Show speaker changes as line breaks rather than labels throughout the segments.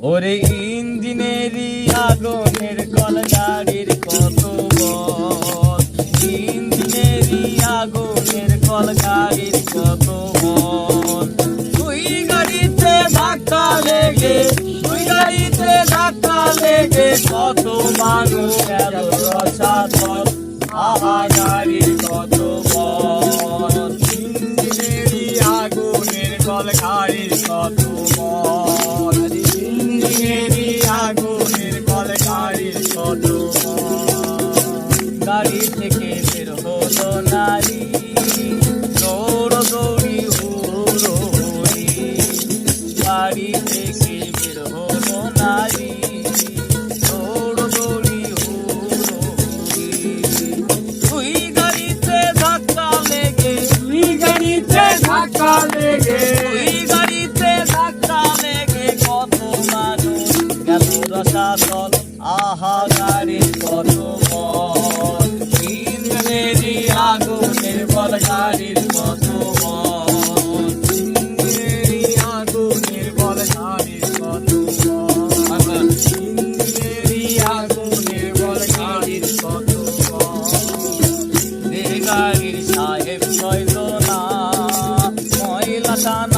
ওরে ইঞ্জিনেরই আগুনের কল গাড়ির কত বল? ইঞ্জিনেরই আগুনের কল গাড়ির কত বল? তুই গাড়িতে ধাক্কা লেগে তুই গাড়িতে ধাক্কা লেগে কত মানুষ গেল আহা গাড়ির কত বল? ইঞ্জিনেরই আগুনের কল গাড়ির ইঞ্জিনেরই আগুনের কল গাড়ির কত গাড়ি থেকে বের হলো নারী দৌড় দৌড়ি হুড়ো বাড়ি থেকে বের হলো নারী ধাক্কা লেগে। রসাতল আহা গাড়ির কত বল ইন্দ্রেরই আগুনের বল গাড়ির কত বল ইন্দ্রেরই আগুনের বল গাড়ির কত বল ইন্দ্রেরই আগুনের বল গাড়ির কত গাড়ির সাহেব ছয়জনা ময়লা টানা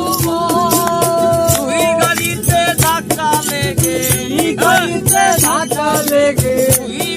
ধাক্কা